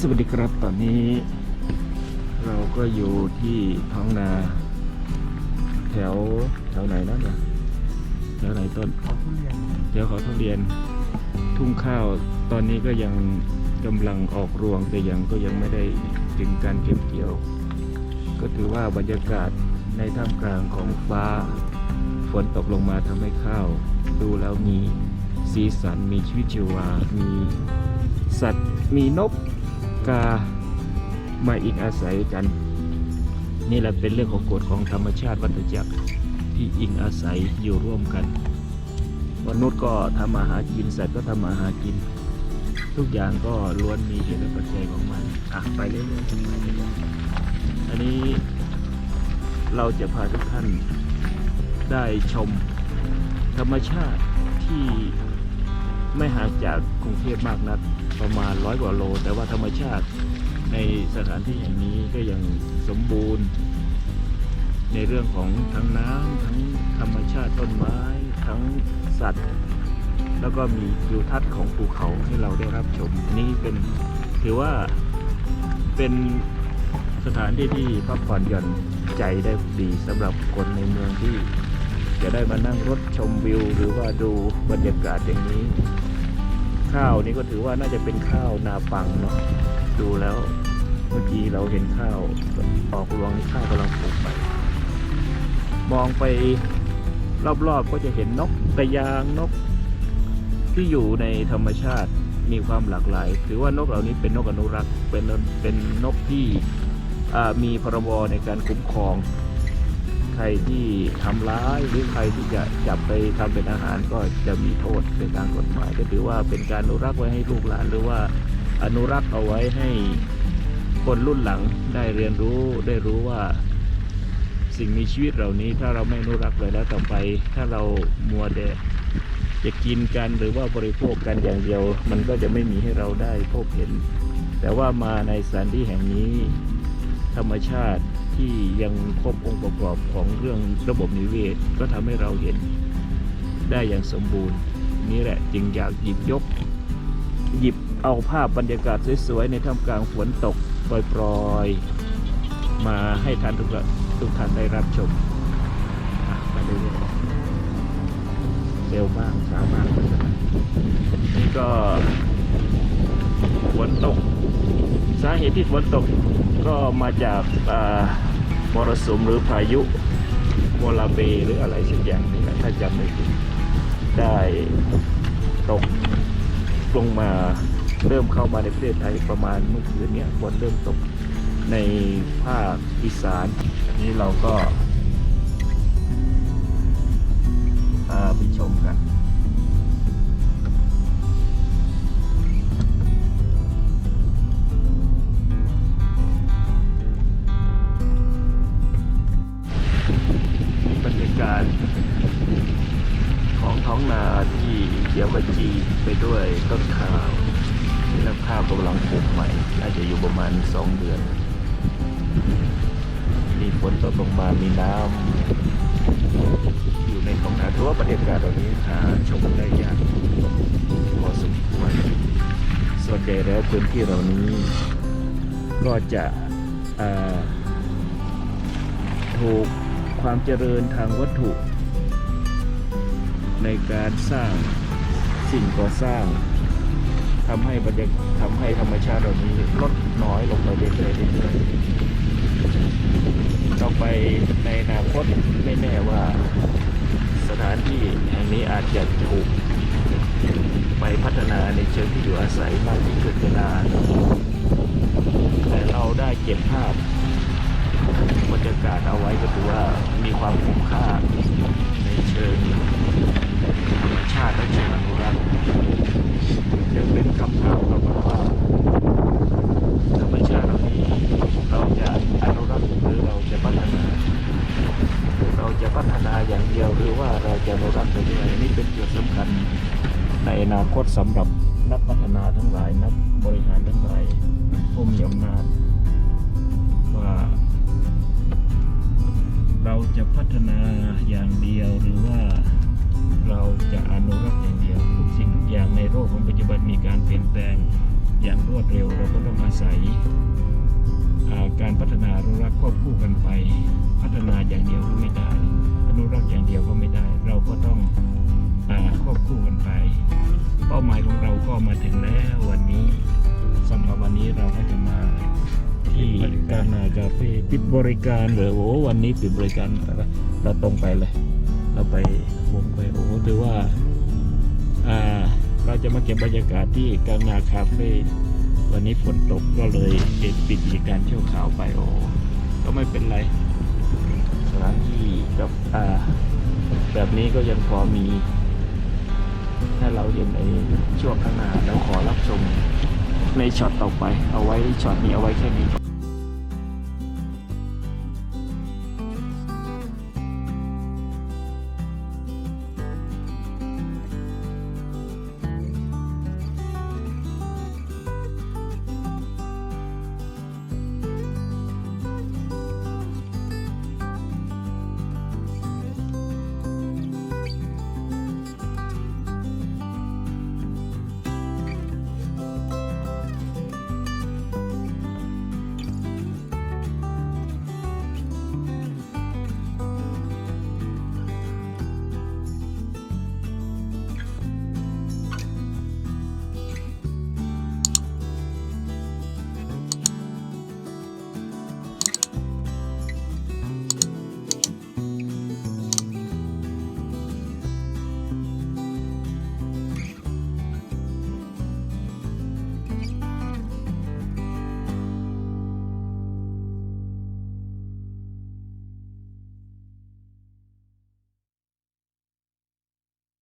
สวัสดีครับตอนนี้ เราก็อยู่ที่ท้องนา แถวแถวไหนนะเนี่ยแถวไหนต้นเขาทุเรียนแถวเขาทุเรียน ทุ่งข้าวตอนนี้ก็ยังกำลังออกรวงแต่ยังก็ยังไม่ได้ถึงการเก็บเกี่ยว ก็ถือว่าบรรยากาศในท่ามกลางของฟ้า ฝนตกลงมาทำให้ข้าว ดูแล้วมีสีสันมีชีวิตชีวา มีสัตว์มีนก กามาอิงอาศัยกัน นี่แหละเป็นเรื่องของกฎของธรรมชาติวัฏจักรที่อิงอาศัยอยู่ร่วมกันมนุษย์ก็ทำมาหากินสัตว์ก็ทำมาหากิน ทุกอย่างก็ล้วนมีเหตุและปัจจัยของมันอะไปเรื่อยๆอันนี้เราจะพาทุกท่านได้ชมธรรมชาติางจากกรุงเทพมากนักประมาณร้อยกว่าโล แต่ว่าธรรมชาติในสถานที่แห่งนี้ก็ยังสมบูรณ์ ในเรื่องของทั้งน้ำทั้งธรรมชาติต้นไม้ทั้งสัตว์ แล้วก็มีวิวทัศน์ของภูเขาให้เราได้รับชมนี่เป็นถือว่าเป็นสถานที่ที่พักผ่อนหย่อนใจได้ดีสำหรับคนในเมืองที่จะได้มานั่งรถชมวิว หรือว่าดูบรรยากาศอย่างนี้ ข้าวนี่ก็ถือว่าน่าจะเป็นข้าวนาปังเนาะดูแล้วเมื่อกี้เราเห็นข้าวออกรวงนี่ข้าวกำลังปลูกใหม่มองไปรอบๆก็จะเห็นนกกระยางนก ที่อยู่ในธรรมชาติมีความหลากหลาย ถือว่านกเหล่านี้เป็นนกอนุรักษ์เป็นเป็นนกที่มีพรบในการคุ้มครอง ใครที่ทำร้ายหรือใครที่จะจับไปทำเป็นอาหารก็จะมีโทษในทางกฎหมาย ก็ถือว่าเป็นการอนุรักษ์ไว้ให้ลูกหลาน หรือว่าอนุรักษ์เอาไว้ให้คนรุ่นหลังได้เรียนรู้ได้รู้ว่าสิ่งมีชีวิตเหล่านี้ถ้าเราไม่อนุรักษ์เลยแล้วต่อไป ถ้าเรามัวแต่จะกินกันหรือว่าบริโภคกันอย่างเดียว มันก็จะไม่มีให้เราได้พบเห็น แต่ว่ามาในสถานที่แห่งนี้ ธรรมชาติ ที่ยังครบองค์ประกอบของเรื่องระบบนิเวศ ก็ทำให้เราเห็นได้อย่างสมบูรณ์ นี่แหละจึงอยากหยิบยก หยิบเอาภาพบรรยากาศสวยๆ ในท่ามกลางฝนตกปล่อยๆ มาให้ท่านทุกท่านทุกท่านได้รับชมอะไปเรื่อยๆเร็วบ้างช้าบ้างนี่ก็ นตก สาเหตุที่ฝนตกก็มาจากมรสุมหรือพายุโมลาเบหรืออะไรสักอย่างนี่แหละถ้าจำไม่ผิดได้ตกลงมาเริ่มเข้ามาในประเทศไทยประมาณเมื่อคืนนี้ฝนเริ่มตกในภาคอีสานอันนี้เราก็ กาศของท้องนาที่เขียวขจีไปด้วยต้นข้าวแล้วข้าวกำลังปลูกใหม่น่าจจะอยู่ประมาณสองเดือน มีฝนตกลงมามีน้ำอยู่ในท้องนาถือว่าบรรยากาศตรงนี้หาชมได้ยากพอสมควรส่วนใหญ่แล้วพื้นที่เหล่านี้ ก็จะถูก ความเจริญทางวัตถุ ในการสร้างสิ่งก่อสร้างทำให้บรรยากทำให้ธรรมชาติเหล่านี้ลดน้อยลงไปเรื่อยๆเรื่อยๆต่อไปในอนาคตไม่แน่ว่า สถานที่แห่งนี้อาจจะถูกไปพัฒนาในเชิงที่อยู่อาศัยมากยิ่งขึ้นก็ได้ อนาคตสำหรับนักพัฒนาทั้งหลายนักบริหารทั้งหลายผู้มีอำนาจว่า เราจะพัฒนาอย่างเดียวหรือว่าเราจะอนุรักษ์อย่างเดียวทุกสิ่งทุกอย่างในโลกของปัจจุบันมีการเปลี่ยนแปลงอย่างรวดเร็วเราก็ต้องอาศัยการพัฒนาอนุรักษ์ควบคู่กันไป พัฒนาอย่างเดียวก็ไม่ได้ อนุรักษ์อย่างเดียวก็ไม่ได้ เราก็ มาถึงแล้ววันนี้สำหรับวันนี้เราก็จะมาที่กานาคาเฟ่ปิดบริการเลยโอ้วันนี้ปิดบริการเราตรงไปเลย เราไปวงไปโอ้ถือว่าอ่าเราจะมาเก็บบรรยากาศที่กานาคาเฟ่วันนี้ฝนตกก็เลยเปิดปิดกิการเชั่ยวคราวไปโอ้ก็ไม่เป็นไรสถานที่กับอ่าแบบนี้ก็ยังพอมี ถ้าเราเห็นในช่วงข้างหน้าเราขอรับชมในช็อตต่อไป เอาไว้ช็อตนี้เอาไว้แค่นี้